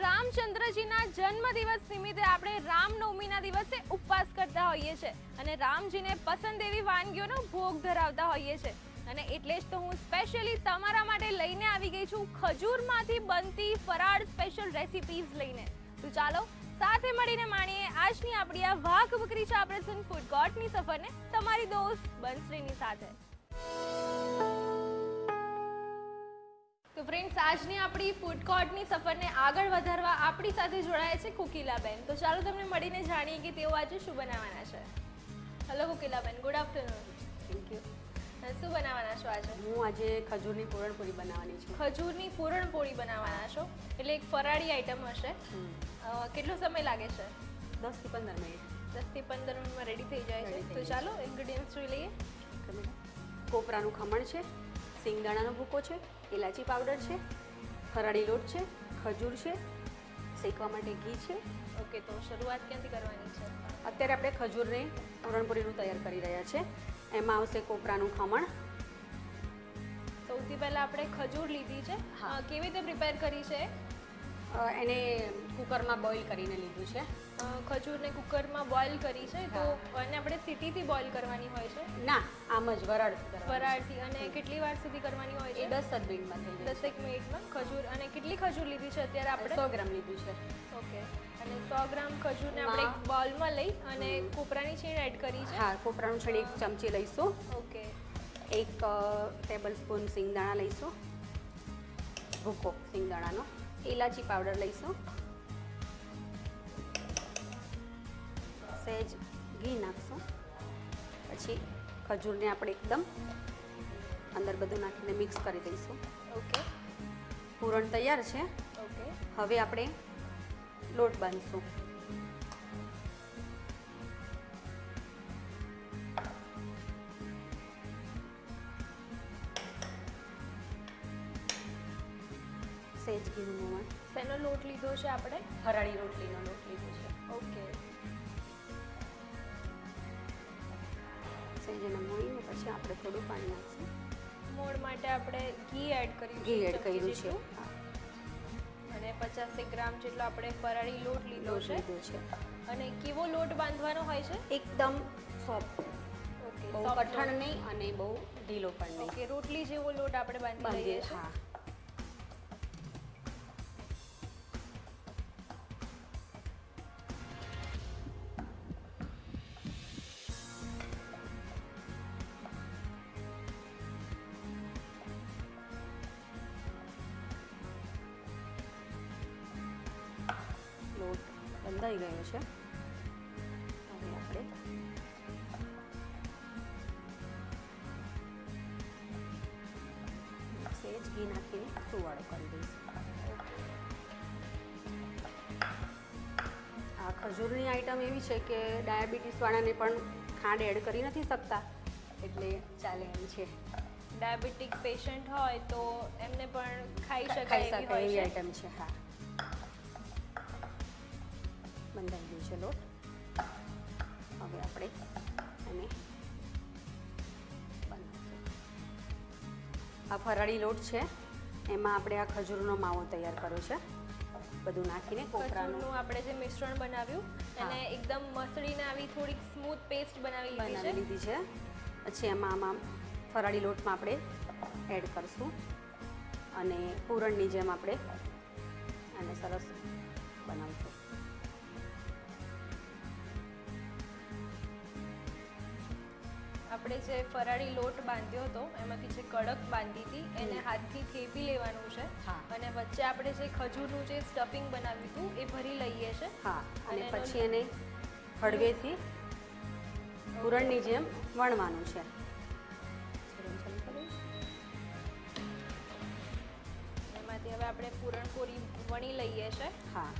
રામચંદ્રજીના જન્મદિવસ નિમિત્તે આપણે રામનવમીના દિવસે ઉપવાસ કરતા હોઈએ છીએ અને રામજીને પસંદ એવી વાનગીઓનો ભોગ ધરાવતા હોઈએ છીએ. અને એટલે જ તો હું સ્પેશિયલી તમારા માટે લઈને આવી ગઈ છું ખજૂરમાંથી બનતી ફરાળ સ્પેશિયલ રેસિપીઝ લઈને. તો ચાલો, સાથે મળીને માણીએ આજની આપણી આ વાઘ બકરી ચા પ્રસન્ન ફૂડ કોર્ટની સફરને તમારી દોસ્ત બંસરીની સાથે. તો ફ્રેન્ડ્સ આજની આપણી ફૂડ કોર્ટની સફરને આગળ વધારવા આપણી સાથે જોડાયા છે કુકિલાબેન. તો ચાલો તમને મળીને જાણીએ કે તેઓ આજે શું બનાવવાના છે. Hello Kokilaben good afternoon thank you શું બનાવવાના છો આજે? હું આજે ખજૂરની પૂરણપોળી બનાવવાની છું. ખજૂરની પૂરણપોળી બનાવવાના છો? એટલે એક ફરાળી આઈટમ હશે. કેટલો સમય લાગે છે? દસથી પંદર મિનિટ. દસથી પંદર મિનિટમાં રેડી થઈ જાય છે. તો ચાલો ઇન્ગ્રીડિયન્ટ્સ જોઈ લઈએ. કોપરાનું ખમણ છે. સિંગદાણાનો ભૂકો છે. ઇલાચી પાવડર છે ખરાળી લોટ છે ખજૂર છે શેકવા માટે ઘી છે. ઓકે તો શરૂઆત ક્યાંથી કરવાની છે? અત્યારે આપણે ખજૂરને પૂરણપોળીનું તૈયાર કરી રહ્યા છે. એમાં આવશે કોપરાનું ખમણ. સૌથી પહેલાં આપણે ખજૂર લીધી છે. હા. કેવી રીતે પ્રિપેર કરી છે? એને કુકરમાં બોઇલ કરીને લીધું છે. ખજૂરને કુકરમાં બોઇલ કરી છે તો એને આપણે સીટીથી બોઇલ કરવાની હોય છે? ના આમ જ વરાળ વરાળથી અને કેટલી વાર સુધી કરવાની હોય છે? દસ જ મિનિટમાં થઈ જાય દસેક મિનિટમાં? ખજૂર અને કેટલી ખજૂર લીધી છે અત્યારે આપણે? સો ગ્રામ લીધું છે. ઓકે. અને સો ગ્રામ ખજૂરને આપણે એક બોલમાં લઈ અને કોપરાની છીણ એડ કરી છે? હા કોપરાનું છેડ એક ચમચી લઈશું. ઓકે. એક ટેબલ સ્પૂન સિંગદાણા લઈશું. ભૂકો સિંગદાણાનો. ઇલાચી પાવડર લઈશું. સહેજ ઘી નાખશું. પછી ખજૂરને આપણે એકદમ અંદર બધું નાખીને મિક્સ કરી દઈશું. ઓકે. પૂરણ તૈયાર છે. ઓકે. હવે આપણે લોટ બાંધીશું. લીધો છે આપણે? ફરાળી રોટલીનો લોટ લીધો છે. ઓકે. સહેજ મોઈને પછી આપણે થોડું પાણી નાખીશું. મોડ માટે આપણે ઘી એડ કર્યું ઘી એડ કર્યું છે. અને પચાસેક ગ્રામ જેટલો આપણે ફરાળી લોટ લીધો છે. અને કેવો લોટ બાંધવાનો હોય છે? એકદમ સોફ્ટ ઓકે બહુ કઠણ નહીં અને બહુ ઢીલો પણ નહીં. ઓકે રોટલી જેવો લોટ આપણે બાંધી લઈએ છીએ. ઘી નાખીને સુવાળો કરી દઈશું આ ખજૂરની આઈટમ એવી છે કે ડાયાબિટીસવાળાને પણ ખાંડ એડ કરી નથી શકતા. એટલે ચાલે એમ છે. ડાયાબિટીક પેશન્ટ હોય તો એમને પણ ખાઈ શકાય એવી આઈટમ છે હા. ફરાળી લોટ છે. એમાં આપણે આ ખજૂરનો માવો તૈયાર કર્યો છે. બધું નાખીને કોપરાનું આપણે જે મિશ્રણ બનાવ્યું. એને એકદમ મસળીને આવી થોડીક સ્મૂથ પેસ્ટ બનાવી બનાવી લીધી છે. પછી એમાં આમાં ફરાળી લોટમાં આપણે એડ કરશું. અને પૂરણની જેમ આપણે અને સરસ આપણે જે ફરાળી લોટ બાંધ્યો હતો એમાંથી જે કડક બાંધી હતી એને હાથથી થેપી લેવાનું છે. અને વચ્ચે આપણે જે ખજૂરનું જે સ્ટફિંગ બનાવ્યું હતું એ ભરી લઈએ છે. હા અને પછી એને હળવેથી પૂરણની જેમ વણવાનું છે. એમાંથી હવે આપણે પૂરણપોળી વણી લઈએ છે. હા.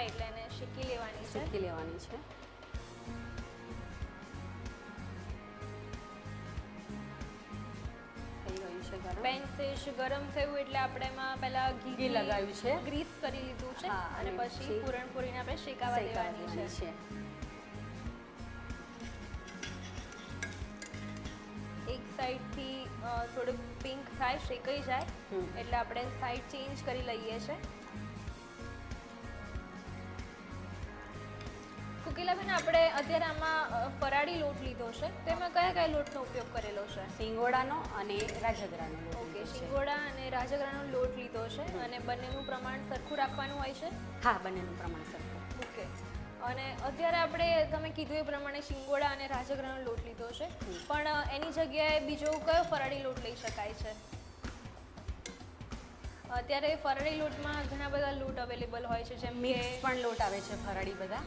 થાય એટલે એને શીખી લેવાની છે. શીખી લેવાની છે. થઈ ગરમ. થયું એટલે આપણે એમાં પહેલા ઘી લગાવ્યું છે. ગ્રીસ કરી લીધું છે અને પછી પૂરણપૂરીને આપણે શેકાવા દેવાની છે. એક સાઈડ સાઈડથી થોડુંક પિંક થાય શેકાઈ જાય. એટલે આપણે સાઈડ ચેન્જ કરી લઈએ છે. કોકિલાબેન આપણે અત્યારે આમાં ફરાળી લોટ લીધો છે. તો એમાં કયા કયા લોટનો ઉપયોગ કરેલો છે? સિંગોડાનો અને રાજગરાનો લોટ ઓકે સિંગોડા શિંગોડા અને રાજગરાનો લોટ લીધો છે અને બંનેનું પ્રમાણ સરખું રાખવાનું હોય છે? હા બંનેનું પ્રમાણ સરખું. ઓકે. અને અત્યારે આપણે તમે કીધું એ પ્રમાણે શિંગોડા અને રાજગરાનો લોટ લીધો છે. પણ એની જગ્યાએ બીજો કયો ફરાળી લોટ લઈ શકાય છે? અત્યારે ફરાળી લોટમાં ઘણા બધા લોટ અવેલેબલ હોય છે જેમ મિક્સ પણ લોટ આવે છે ફરાળી બધા.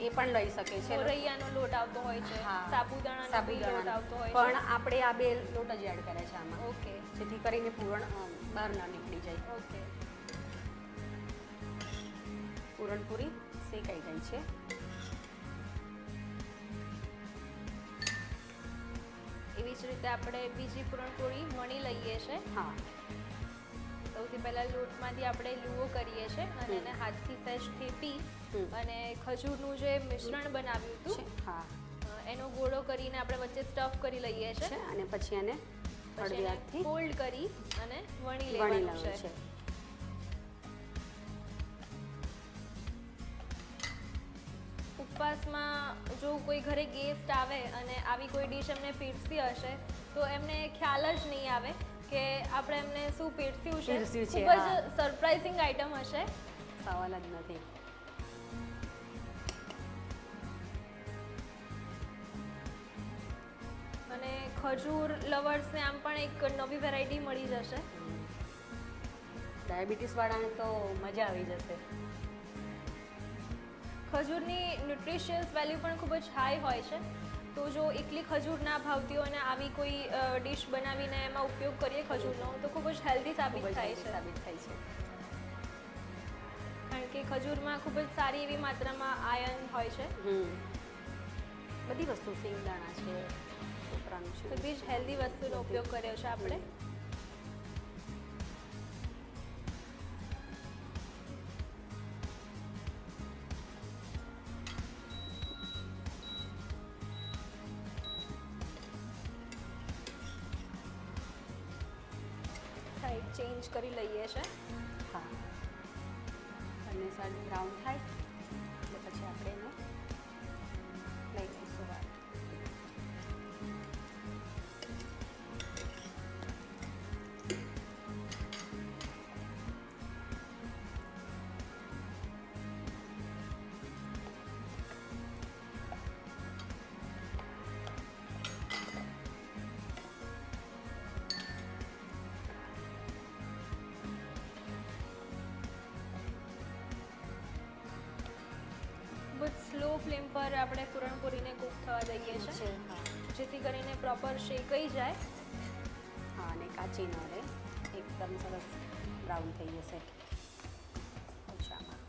એ પણ લઈ શકે છે. રૈયાનો લોટ આવતો હોય છે સાબુદાણાનો લોટ આવતો હોય પણ આપણે આ બે લોટ જ એડ કરે છે આમાં. ઓકે. જેથી કરીને પૂરણ બહાર ના નીકળી જાય. ઓકે. પૂરણપૂરી શેકાઈ ગઈ છે. એવી જ રીતે આપણે બીજી પૂરણપોળી વણી લઈએ છે. હા. પહેલા લોટમાંથી આપણે લુઓ કરીએ છીએ અને એને હાથથી સહેજ થેપી. અને ખજૂરનું જે મિશ્રણ બનાવ્યું હતું હા. એનો ગોળો કરીને આપણે વચ્ચે સ્ટફ કરી લઈએ છીએ. અને પછી એને હળવી હાથથી ફોલ્ડ કરી અને વણી લેવાનું છે. ઉપવાસમાં જો કોઈ ઘરે ગેસ્ટ આવે અને આવી કોઈ ડીશ એમને પીરસી હશે તો એમને ખ્યાલ જ નહીં આવે કે આપણે એમને શું પીરસ્યું છે? ખૂબ જ સરપ્રાઇઝિંગ આઈટમ હશે. સવાલ જ નથી. અને ખજૂર લવર્સને આમ પણ એક નવી વેરાયટી મળી જશે. ડાયાબિટીસ વાળાને તો મજા આવી જશે. ખજૂરની ન્યુટ્રિશિયસ વેલ્યુ પણ ખૂબ જ હાઈ હોય છે. તો જો એકલી ખજૂર ના ભાવતી હોય અને આવી કોઈ ડીશ બનાવીને એમાં ઉપયોગ કરીએ ખજૂરનો તો ખૂબ જ હેલ્ધી સાબિત થાય છે. સાબિત થાય છે. કારણ કે ખજૂરમાં ખૂબ જ સારી એવી માત્રામાં આયન હોય છે. બધી વસ્તુ સિંગદાણા છે ઉપરાંત છે. બધી જ હેલ્ધી વસ્તુનો ઉપયોગ કર્યો છે આપણે. ચેન્જ કરી લઈએ છે. હા. બંને સાઈડ બ્રાઉન થાય. ફ્લેમ પર આપણે પૂરણપૂરીને કૂક થવા દઈએ છે છે હા. જેથી કરીને પ્રોપર શેકાઈ જાય. હા અને કાચી ન રહે. એકદમ સરસ બ્રાઉન થઈ જશે. ઓછામાં.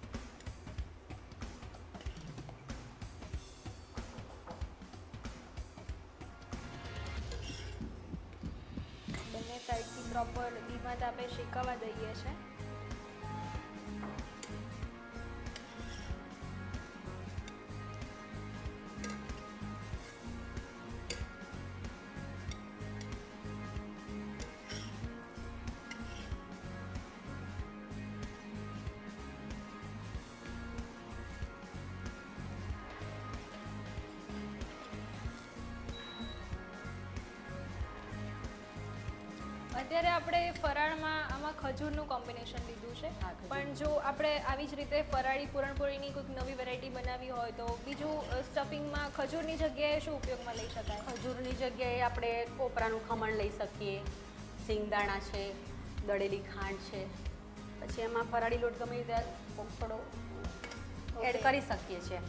બંને સાઈડથી પ્રોપર ધીમા તાપે શેકાવા દઈએ છે અત્યારે આપણે ફરાળમાં આમાં ખજૂરનું કોમ્બિનેશન લીધું છે. પણ જો આપણે આવી જ રીતે ફરાળી પૂરણપોળીની કોઈક નવી વેરાયટી બનાવી હોય તો બીજું સ્ટફિંગમાં ખજૂરની જગ્યાએ શું ઉપયોગમાં લઈ શકાય? ખજૂરની જગ્યાએ આપણે કોપરાનું ખમણ લઈ શકીએ. સિંગદાણા છે દળેલી ખાંડ છે. પછી એમાં ફરાળી લોટ ગમે ત્યાં થોડો એડ કરી શકીએ છીએ.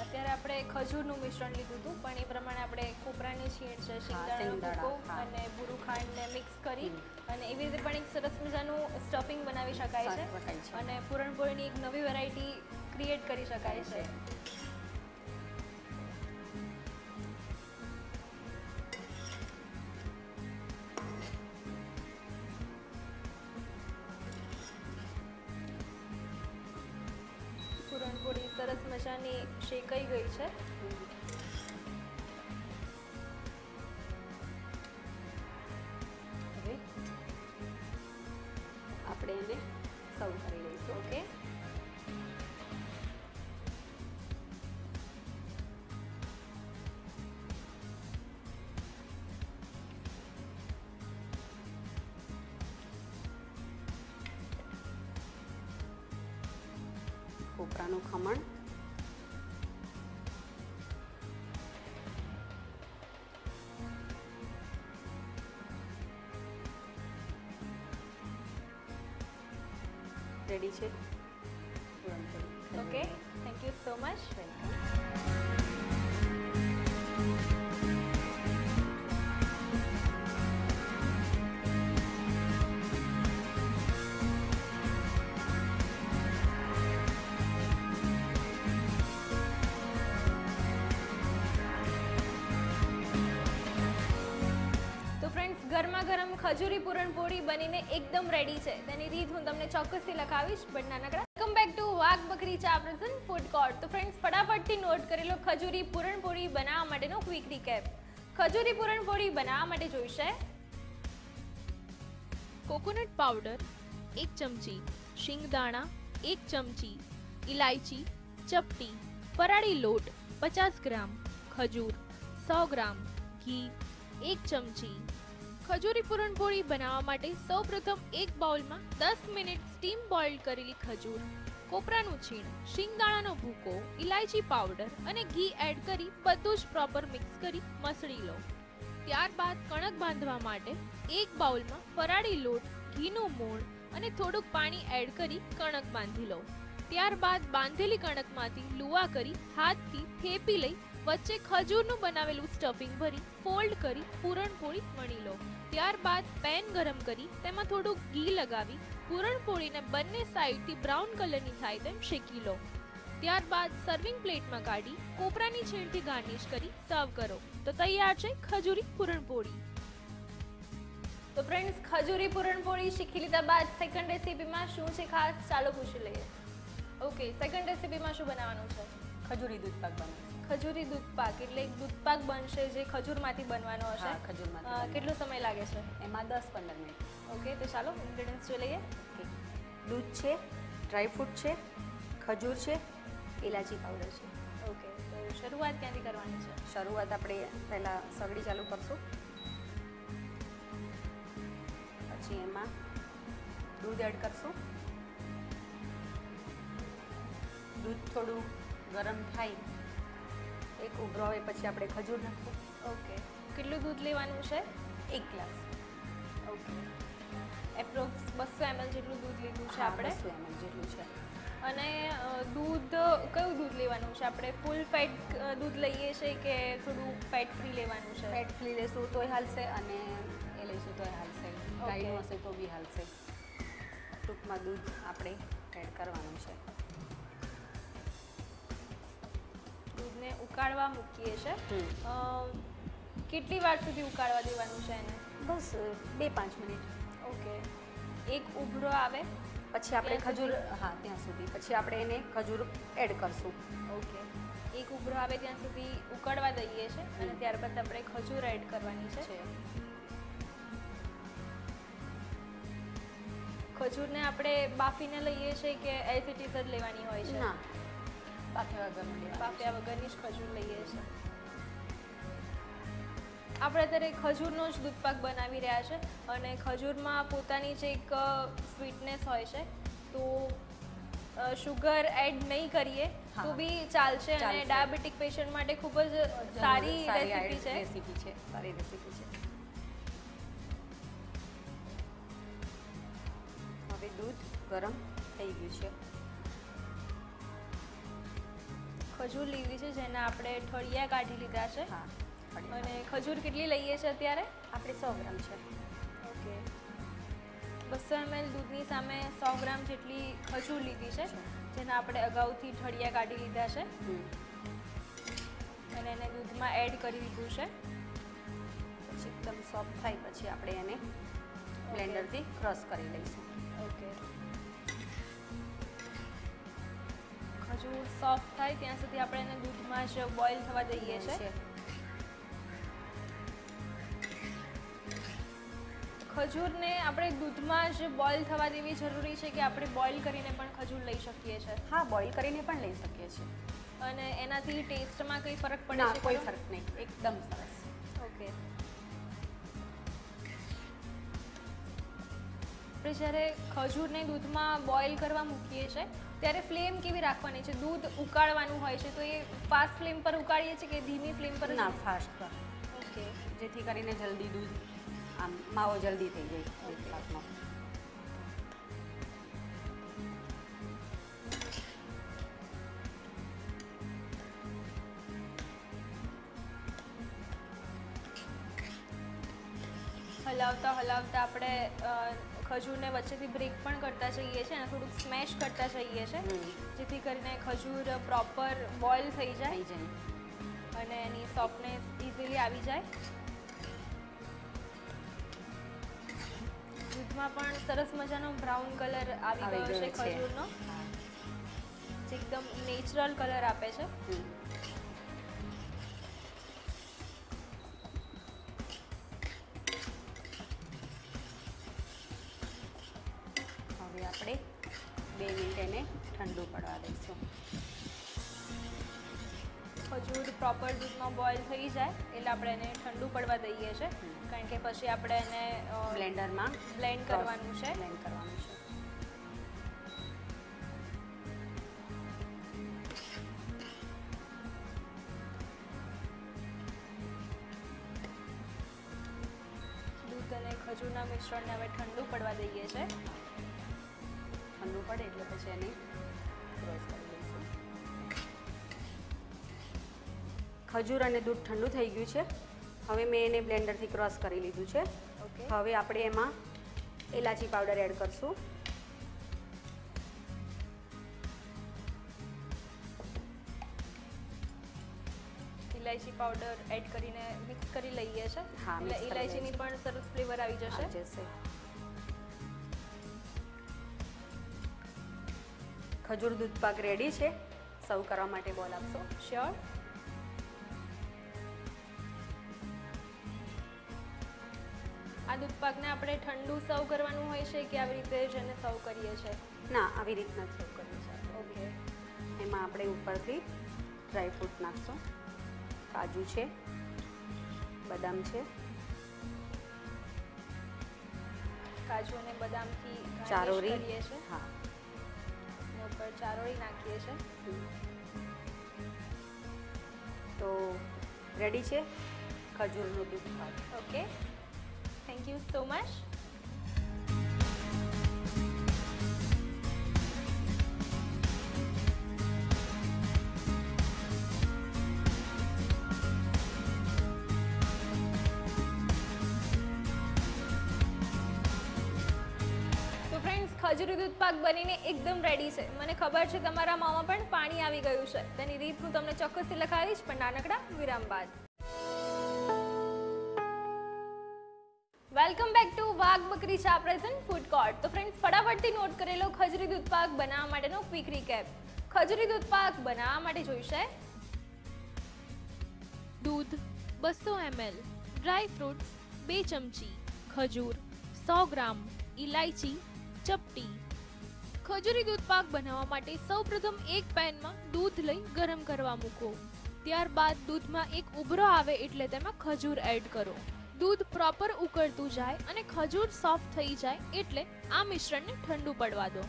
અત્યારે આપણે ખજૂરનું મિશ્રણ લીધું હતું પણ એ પ્રમાણે આપણે કોપરાની છીણ છે શિંગદાણાનો. અને બુરુ ખાંડને મિક્સ કરી અને એવી રીતે પણ એક સરસ મજાનું સ્ટફિંગ બનાવી શકાય છે. અને પૂરણપોળીની એક નવી વેરાયટી ક્રિએટ કરી શકાય છે મજાની શેકાઈ ગઈ છે? હવે આપણે એને સર્વ કરી લઈશું ઓકે? કોપરાનું ખમણ રેડી છે puran poli. Okay thank you so much welcome friends ગરમા ગરમ ખજૂરી પૂરણપોળી બનીને એકદમ રેડી છે. તેની રીત હું તમને ચોક્કસથી લખાવીશ બટ નાનકડા welcome back to Wagh Bakri Cha present food court તો ફ્રેન્ડ્સ ફટાફટથી નોટ કરેલો ખજૂરી પૂરણપોળી બનાવવા માટેનો ક્વિક રીકેપ ખજૂરી પૂરણપોળી બનાવવા માટે જોઈશે. કોકોનટ પાવડર એક ચમચી. શિંગદાણા, એક ચમચી. ઇલાયચી ચપટી. ફરાળી લોટ, પચાસ ગ્રામ. ખજૂર, સો ગ્રામ. ઘી, એક ચમચી. ખજૂરી પૂરણપોળી બનાવવા માટે સૌપ્રથમ એક બાઉલમાં દસ મિનિટ સ્ટીમ બોઇલ કરેલી ખજૂર, કોપરાનું છીણ, શિંગદાણાનો ભૂકો ઇલાયચી પાવડર અને ઘી એડ કરી બધું જ પ્રોપર મિક્સ કરી મસળી લો. ત્યારબાદ કણક બાંધવા માટે એક બાઉલમાં ફરાળી લોટ, ઘીનું મોણ અને થોડુંક પાણી એડ કરી કણક બાંધી લો. ત્યારબાદ બાંધેલી કણકમાંથી લુવા કરી હાથથી થેપી લઈ વચ્ચે ખજૂરનું બનાવેલું સ્ટફિંગ ભરી ફોલ્ડ કરી પૂરણપોળી વણી લો. ત્યારબાદ પેન ગરમ કરી તેમાં થોડું ઘી લગાવી પૂરણપોળીને બંને સાઈડથી બ્રાઉન કલરની થાય તેમ શેકી લો. ત્યારબાદ સર્વિંગ પ્લેટમાં કાઢી કોપરાની છીણથી ગાર્નિશ કરી સર્વ કરો. તો તૈયાર છે ખજૂરી પૂરણપોળી. તો ફ્રેન્ડ્સ ખજૂરી પૂરણપોળી શીખી લીધા બાદ સેકન્ડ રેસીપીમાં શું છે ખાસ? ચાલો પૂછી લઈએ. ઓકે સેકન્ડ રેસીપીમાં શું બનાવવાનું છે? ખજૂરી દૂધ પાક ખજૂરી દૂધ પાક એટલે એક દૂધ પાક બનશે જે ખજૂરમાંથી બનવાનો હશે. ખજૂરમાંથી કેટલો સમય લાગે છે? એમાં દસ પંદર મિનિટ. ઓકે તો ચાલો ઇન્ગ્રેડિયન્ટ્સ જોઈ લઈએ. દૂધ છે ડ્રાયફ્રૂટ છે ખજૂર છે ઇલાયચી પાવડર છે. ઓકે તો શરૂઆત ક્યાંથી કરવાની છે? શરૂઆત આપણે પહેલાં સગડી ચાલુ કરશું. પછી એમાં દૂધ એડ કરશું. દૂધ થોડું ગરમ થાય એક ઉભરો આવે પછી આપણે ખજૂર નાખશું. ઓકે. કેટલું દૂધ લેવાનું છે? એક ગ્લાસ. ઓકે. એપ્રોક્સ બસો એમએલ જેટલું દૂધ લીધું છે આપણે? બસો એમએલ જેટલું છે. અને દૂધ કયું દૂધ લેવાનું છે આપણે? ફૂલ ફેટ દૂધ લઈએ છીએ કે થોડું ફેટ ફ્રી લેવાનું છે? ફેટ ફ્રી લેશું તોય હાલશે અને એ લઈશું તોય હાલશે. ગાયનું હશે તો બી હાલશે. ટૂંકમાં દૂધ આપણે એડ કરવાનું છે. દૂધને ઉકાળવા મૂકીએ છીએ કેટલી વાર સુધી ઉકાળવા દેવાનું છે એને? બસ બે પાંચ મિનિટ. ઓકે. એક ઉભરો આવે. પછી આપણે ખજૂર હા ત્યાં સુધી. પછી આપણે એને ખજૂર એડ કરશું. ઓકે. એક ઉભરો આવે ત્યાં સુધી ઉકળવા દઈએ છે અને ત્યારબાદ આપણે ખજૂર એડ કરવાની છે. છે. ખજૂરને આપણે બાફીને લઈએ છીએ કે એઝ ઇટ ઇઝ જ લેવાની હોય છે? ના. બાફ્યા વગરનું લેવાનું વગરની જ ખજૂર લઈએ છીએ. આપણે અત્યારે ખજૂરનો જ દૂધપાક બનાવી રહ્યા છે અને ખજૂરમાં પોતાની જે એક સ્વીટનેસ હોય છે તો શુગર એડ નહીં કરીએ તો બી ચાલશે અને ડાયાબિટીક પેશન્ટ માટે ખૂબ જ સારી રેસીપી છે. રેસીપી છે. સારી રેસીપી છે. હવે દૂધ ગરમ થઈ ગયું છે. ખજૂર લીધી છે જેના આપણે ઠળિયા કાઢી લીધા છે. અને ખજૂર કેટલી લઈએ છીએ અત્યારે? આપણે સો ગ્રામ છે. ઓકે. બસો એમએલ દૂધની સામે સો ગ્રામ જેટલી ખજૂર લીધી છે જેના આપણે અગાઉથી ઠળિયા કાઢી લીધા છે. અને એને દૂધમાં એડ કરી દીધું છે. પછી એકદમ સોફ્ટ થાય પછી આપણે એને બ્લેન્ડરથી ક્રશ કરી લઈશું. ઓકે. ખજૂર સોફ્ટ થાય ત્યાં સુધી આપણે એને દૂધમાં જ બોઇલ થવા દઈએ છીએ. ખજૂરને આપણે દૂધમાં જ બોઇલ થવા દેવી જરૂરી છે કે આપણે બોઇલ કરીને પણ ખજૂર લઈ શકીએ છીએ? હા બોઇલ કરીને પણ લઈ શકીએ છીએ. અને એનાથી ટેસ્ટમાં કંઈ ફરક પડે છે કોઈ ફરક નહીં. એકદમ સરસ. ઓકે આપણે જ્યારે ખજૂરને દૂધમાં બોઇલ કરવા મૂકીએ છીએ ત્યારે ફ્લેમ કેવી રાખવાની છે? દૂધ ઉકાળવાનું હોય છે તો એ ફાસ્ટ ફ્લેમ પર ઉકાળીએ છીએ કે ધીમી ફ્લેમ પર? ના ફાસ્ટ ઓકે. જેથી કરીને જલ્દી દૂધ આમ માવો જલ્દી થઈ જાય એક કલાકમાં હલાવતા હલાવતા આપણે ખજૂરને વચ્ચેથી બ્રેક પણ કરતા જઈએ છીએ અને થોડુંક સ્મેશ કરતા જઈએ છીએ જેથી કરીને ખજૂર પ્રોપર બોઇલ થઈ જાય જાય. અને એની સોફ્ટનેસ ઇઝીલી આવી જાય. દૂધમાં પણ સરસ મજાનો બ્રાઉન કલર આવી આવી ગયો છે ખજૂરનો. જે એકદમ નેચરલ કલર આપે છે. જાય આપણે એને ઠંડુ પડવા દઈએ છીએ કારણ કે પછી આપણે એને બ્લેન્ડરમાં બ્લેન્ડ કરવાનું છે. બ્લેન્ડ કરવાનું છે. અને ખજૂરના મિશ્રણને હવે ઠંડુ પડવા દઈએ છીએ ઠંડુ પડે એટલે પછી એની ક્રોસ કરી ખજૂર અને દૂધ ઠંડુ થઈ ગયું છે. હવે મેં એને બ્લેન્ડરથી ક્રોસ કરી લીધું છે. ઓકે. હવે આપણે એમાં એલાચી પાવડર એડ કરશું. ઇલાયચી પાવડર એડ કરીને મિક્સ કરી લઈએ છે. એટલે ઇલાયચીની પણ સરસ ફ્લેવર આવી જશે. આવી જશે. ખજૂર દૂધ પાક રેડી છે. સર્વ કરવા માટે બોલ આપશો. શ્યોર પાકને આપણે ઠંડુ સર્વ કરવાનું હોય છે કે આવી રીતે જ એને સર્વ કરીએ છીએ ના આવી રીતના જ સર્વ કરવું છે. ઓકે. એમાં આપણે ઉપરથી ડ્રાય ફ્રૂટ નાખશું. કાજુ છે બદામ છે. કાજુ અને બદામથી ચારોળી ચારોરી કરીએ છીએ હા. ઉપર ચારોળી નાખીએ છીએ તો રેડી છે? ખજૂરનું દૂધ ઓકે. સો મચ તો ફ્રેન્ડ્સ ખજૂરી દૂધ પાક બનીને એકદમ રેડી છે. મને ખબર છે તમારા મોંમાં પણ પાણી આવી ગયું છે. તેની રીત હું તમને ચોક્કસથી લખાવીશ, પણ નાનકડા વિરામ બાદ. Welcome back to Wagh Bakri Cha present food court તો ફ્રેન્ડ ફટાફટથી નોટ કરેલો ખજરી દૂધ પાક બનાવવા માટેનો ક્વિક રીકેપ ખજરી દૂધ પાક બનાવવા માટે જોઈશે. દૂધ બસો એમએલ ડ્રાય ફ્રૂટ્સ બે ચમચી, ખજૂર સો ગ્રામ ઇલાયચી ચપટી. ખજૂરી દૂધ પાક બનાવવા માટે સૌપ્રથમ એક પેનમાં દૂધ લઈ ગરમ કરવા મૂકો. ત્યારબાદ દૂધમાં એક ઉભરો આવે એટલે તેમાં ખજૂર એડ કરો. દૂધ પ્રોપર ઉકળતું જાય અને ખજૂર સોફ્ટ થઈ જાય એટલે આ મિશ્રણને ઠંડુ પડવા દો.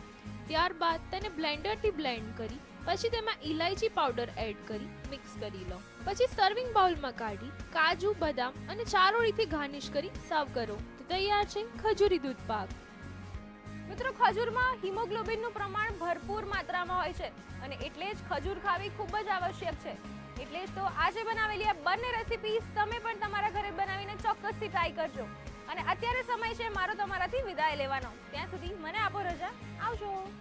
ત્યારબાદ તેને બ્લેન્ડરથી બ્લેન્ડ કરી, પછી તેમાં ઇલાયચી પાવડર એડ કરી મિક્સ કરી લો. પછી સર્વિંગ બાઉલમાં કાઢી, કાજુ, બદામ અને ચારોળીથી ગાર્નિશ કરી સર્વ કરો. તૈયાર છે ખજૂરી દૂધ પાક. મિત્રો, ખજૂરમાં હિમોગ્લોબિનનું પ્રમાણ ભરપૂર માત્રામાં હોય છે અને એટલે જ ખજૂર ખાવી ખૂબ જ આવશ્યક છે. એટલે તો આજે બનાવેલી આ બંને રેસિપીઝ તમે પણ તમારા ઘરે બનાવીને ચોક્કસથી ટ્રાય કરજો. અને અત્યારે સમય છે, મારો તમારાથી વિદાય લેવાનો. ત્યાં સુધી મને આપો રજા. આવજો.